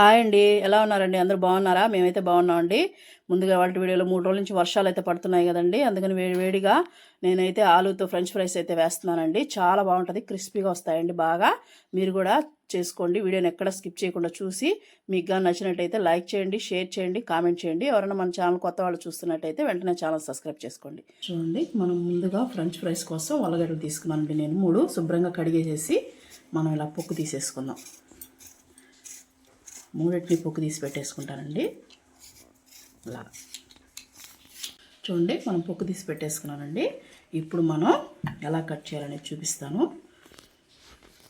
Hi అండి. ఎలా ఉన్నారండి? అందరూ బాగున్నారా? మేమైతే బాగున్నామండి ముందుగా వాళ్ళ వీడియోలో మూడు రోజుల నుంచి వర్షాలు అయితే పడుతున్నాయి కదండి. అందుకని వేడి వేడిగా నేనైతే ఆలూతో ఫ్రెంచ్ ఫ్రైస్ అయితే వేస్తున్నానండి. చాలా బాగుంటుంది. క్రిస్పీగా వస్తాయండి బాగా. మీరు కూడా చేసుకోండి. వీడియోని ఎక్కడ స్కిప్ చేయకుండా చూసి మీకు కానీ నచ్చినట్టయితే లైక్ చేయండి షేర్ చేయండి కామెంట్ చేయండి. ఎవరైనా మన ఛానల్ కొత్త వాళ్ళు చూస్తున్నట్టయితే వెంటనే ఛానల్ సబ్స్క్రైబ్ చేసుకోండి. చూడండి మనం ముందుగా ఫ్రెంచ్ ఫ్రైస్ కోసం ఉల్లగడ్డలు తీసుకున్నానండి నేను. మూడు శుభ్రంగా కడిగేసేసి మనం ఇలా పొక్కు తీసేసుకుందాం. మూడింటిని పొక్కు తీసి పెట్టేసుకుంటానండి. ఇలా చూడండి మనం పొక్కు తీసి పెట్టేసుకున్నానండి. ఇప్పుడు మనం ఎలా కట్ చేయాలనేది చూపిస్తాను.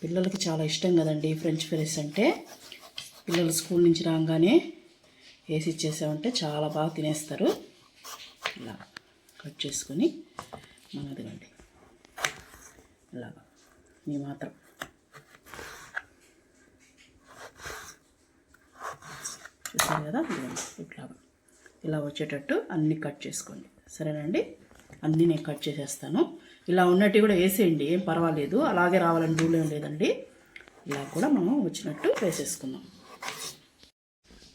పిల్లలకి చాలా ఇష్టం కదండి ఫ్రెంచ్ ఫ్రైస్ అంటే. పిల్లలు స్కూల్ నుంచి రాగానే వేసి ఇచ్చేసామంటే చాలా బాగా తినేస్తారు. ఇలా కట్ చేసుకొని మనం అదిగండి. ఇలాగా ఈ మాత్రం. చూసారు కదా? ఇట్లా ఇలా వచ్చేటట్టు అన్నీ కట్ చేసుకోండి. సరేనండి? అన్నీ నేను కట్ చేసేస్తాను. ఇలా ఉన్నట్టు కూడా వేసేయండి ఏం పర్వాలేదు. అలాగే రావాలని రూల్ ఏం లేదండి. ఇలా కూడా మనం వచ్చినట్టు వేసేసుకుందాం.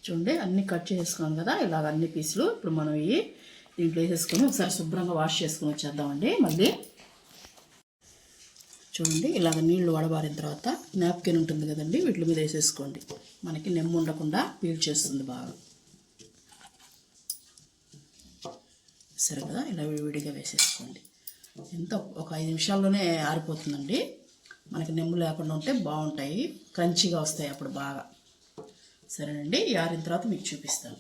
చూడండి అన్నీ కట్ చేసుకున్నాం కదా? ఇలాగ అన్ని పీసులు ఇప్పుడు మనం ఇవి దీంట్లో వేసేసుకొని ఒకసారి శుభ్రంగా వాష్ చేసుకుని వచ్చేద్దామండి మళ్ళీ. చూడండి ఇలాగ నీళ్ళు వడబారిన తర్వాత నాప్కిన్ ఉంటుంది కదండి? వీటి మీద వేసేసుకోండి. మనకి నెమ్ము ఉండకుండా పీల్ చేస్తుంది బాగా. సరే కదా? ఇలా విడిగా వేసేసుకోండి. ఎంత? ఒక ఐదు నిమిషాల్లోనే ఆరిపోతుందండి. మనకి నెమ్ము లేకుండా ఉంటే బాగుంటాయి. క్రంచిగా వస్తాయి అప్పుడు బాగా. సరేనండి? ఆరిన తర్వాత మీకు చూపిస్తాను.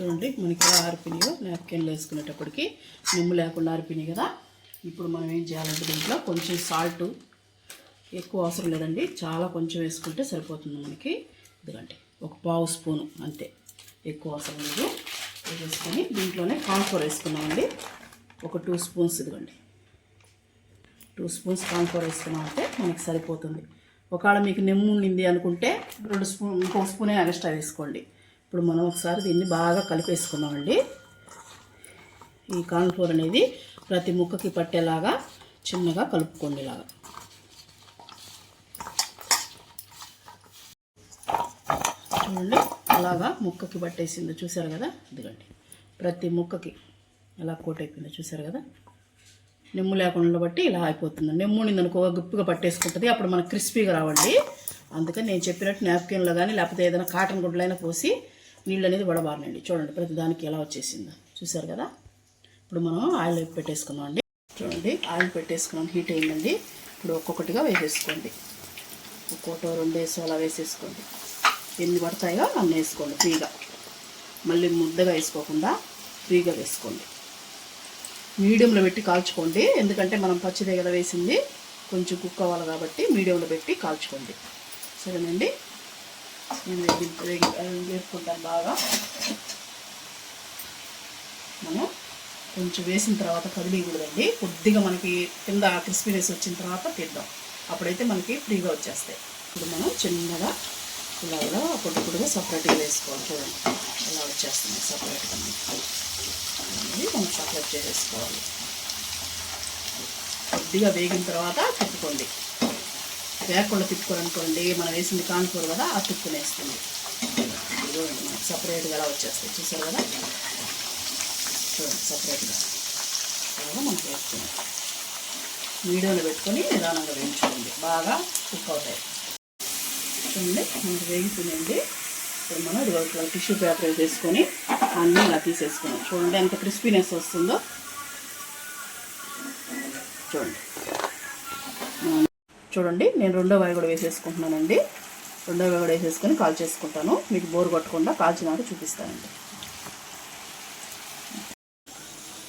చూడండి మనకి ఎలా ఆరిపోయినాయో నాప్కిన్లు వేసుకునేటప్పటికి నిమ్ము లేకుండా ఆరిపోయినాయి కదా? ఇప్పుడు మనం ఏం చేయాలంటే దీంట్లో కొంచెం సాల్ట్ ఎక్కువ అవసరం లేదండి. చాలా కొంచెం వేసుకుంటే సరిపోతుంది మనకి. ఇదిగండి ఒక పావు స్పూను అంతే. ఎక్కువ అవసరం లేదు. వేసుకొని దీంట్లోనే కాన్ఫ్లోర్ వేసుకున్నామండి ఒక టూ స్పూన్స్ ఇదిగండి. టూ స్పూన్స్ కాన్ఫ్లోర్ వేసుకున్నామంటే మనకి సరిపోతుంది. ఒకవేళ మీకు నిమ్ము ఉండింది అనుకుంటే రెండు స్పూన్ ఇంకో స్పూనే ఎక్స్ట్రా వేసుకోండి. ఇప్పుడు మనం ఒకసారి దీన్ని బాగా కలిపేసుకున్నామండి ఈ కార్న్ఫ్లోర్ అనేది ప్రతి ముక్కకి పట్టేలాగా చిన్నగా కలుపుకోండి ఇలాగా. చూడండి అలాగా ముక్కకి పట్టేసిందో. చూసారు కదా? ఇదిగండి. ప్రతి ముక్కకి ఎలా కోట్ అయిపోయిందో. చూసారు కదా? నిమ్ము లేకుండా బట్టి ఇలా అయిపోతుంది. నిమ్ము నిందనుకో గుప్పిగా పట్టేసుకుంటుంది. అప్పుడు మనకు క్రిస్పీగా రావండి. అందుకని నేను చెప్పినట్టు నాప్కిన్లో కానీ లేకపోతే ఏదైనా కాటన్ గుడ్లైనా పోసి నీళ్ళు అనేది వడబారనండి. చూడండి ప్రతి దానికి ఎలా వచ్చేసిందో. చూసారు కదా? ఇప్పుడు మనం ఆయిల్ పెట్టేసుకున్నాం అండి చూడండి ఆయిల్ పెట్టేసుకున్నాం హీట్ అయిందండి. ఇప్పుడు ఒక్కొక్కటిగా వేసేసుకోండి. ఒక్కొక్కటో రెండు వేసి అలా వేసేసుకోండి. ఎన్ని పడతాయో అన్నీ వేసుకోండి ఫ్రీగా. మళ్ళీ ముద్దగా వేసుకోకుండా ఫ్రీగా వేసుకోండి. మీడియంలో పెట్టి కాల్చుకోండి. ఎందుకంటే మనం పచ్చిదే కదా వేసింది. కొంచెం కుక్ అవ్వాలి కాబట్టి మీడియంలో పెట్టి కాల్చుకోండి. సరేనండి? నేను వేపుకుంటాను బాగా. మనం కొంచెం వేసిన తర్వాత కదిలియకూడదండి. కొద్దిగా మనకి కింద క్రిస్పీనెస్ వచ్చిన తర్వాత తిద్దాం అప్పుడైతే మనకి ఫ్రీగా వచ్చేస్తాయి. ఇప్పుడు మనం చిన్నగా ఇలా ఇలా పొడి పొడిగా సపరేట్గా వేసుకోవాలి చూడండి. ఇలా వచ్చేస్తుంది సపరేట్గా అనేది మనం సపరేట్ చేసేసుకోవాలి. కొద్దిగా వేగిన తర్వాత తిప్పుకోండి. వేకుండా తిప్పుకోరనుకోండి మనం వేసింది కాన్ఫ్లోర్ కదా ఆ తిప్పునేస్తుంది చూడండి మనకి సపరేట్గా ఎలా వచ్చేస్తాయి చూసారు కదా? చూడండి సపరేట్గా. అలాగా మనం వేసుకుంది మీడియంలో పెట్టుకొని నిదానంగా వేయించుకోండి. బాగా కుక్ అవుతాయి. చూడండి మనకి వేగుతుందండి ఇప్పుడు మనం ఇది ఒక టిష్యూ పేపర్ వేసేసుకొని అన్నీ ఇలా తీసేసుకున్నాం చూడండి ఎంత క్రిస్పీనెస్ వస్తుందో. చూడండి. చూడండి నేను రెండో వాయి కూడా వేసేసుకుంటున్నానండి. రెండో వాయి కూడా వేసేసుకొని కాల్ చేసుకుంటాను. మీకు బోర్ కొట్టకుండా కాల్చినాక చూపిస్తానండి.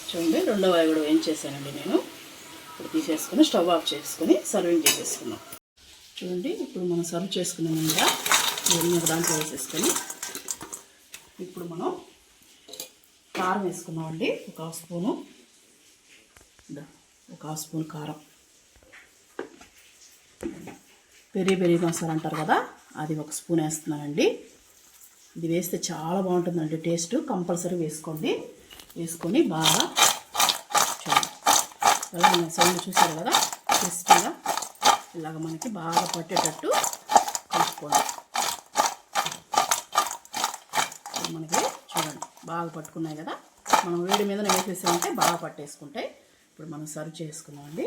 చూడండి రెండో వాయి కూడా వేయించేసానండి నేను. ఇప్పుడు తీసేసుకొని స్టవ్ ఆఫ్ చేసుకొని సర్వింగ్ చేసేసుకున్నాం చూడండి ఇప్పుడు మనం సర్వ్ చేసుకునే ముందుగా ఇవన్నీ దాంట్లో వేసేసుకొని ఇప్పుడు మనం కారం వేసుకున్నామండి ఒక హాఫ్ స్పూను. ఒక హాఫ్ స్పూన్ కారం. పెరి పెరి మసాలా అంటారు కదా అది ఒక స్పూన్ వేస్తున్నానండి. ఇది వేస్తే చాలా బాగుంటుందండి టేస్ట్. కంపల్సరీ వేసుకోండి. వేసుకొని బాగా చూడండి. ఎలా సౌండ్ చూసారు కదా? టేస్టీగా ఇలాగ మనకి బాగా పట్టేటట్టు కలుపుకోండి మనకి చూడండి బాగా పట్టుకున్నాయి కదా. మనం వేడి మీద వేసేసామంటే బాగా పట్టేసుకుంటాయి. ఇప్పుడు మనం సర్వ్ చేసుకున్నామండి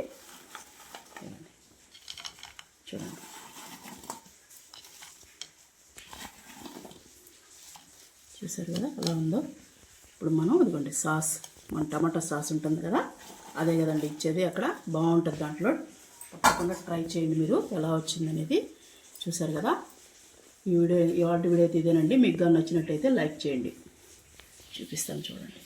చూడండి. చూడండి. చూసారు కదా అలా ఉందో? ఇప్పుడు మనం ఇదిగోండి సాస్ మన టమాటా సాస్ ఉంటుంది కదా అదే కదండి ఇచ్చేది. అక్కడ బాగుంటుంది దాంట్లో. తప్పకుండా ట్రై చేయండి మీరు. ఎలా వచ్చిందనేది చూసారు కదా. ఈ వీడియో ఇవాటి వీడియో అయితే ఇదేనండి. మీకు కానీ నచ్చినట్టయితే లైక్ చేయండి. చూపిస్తాను చూడండి.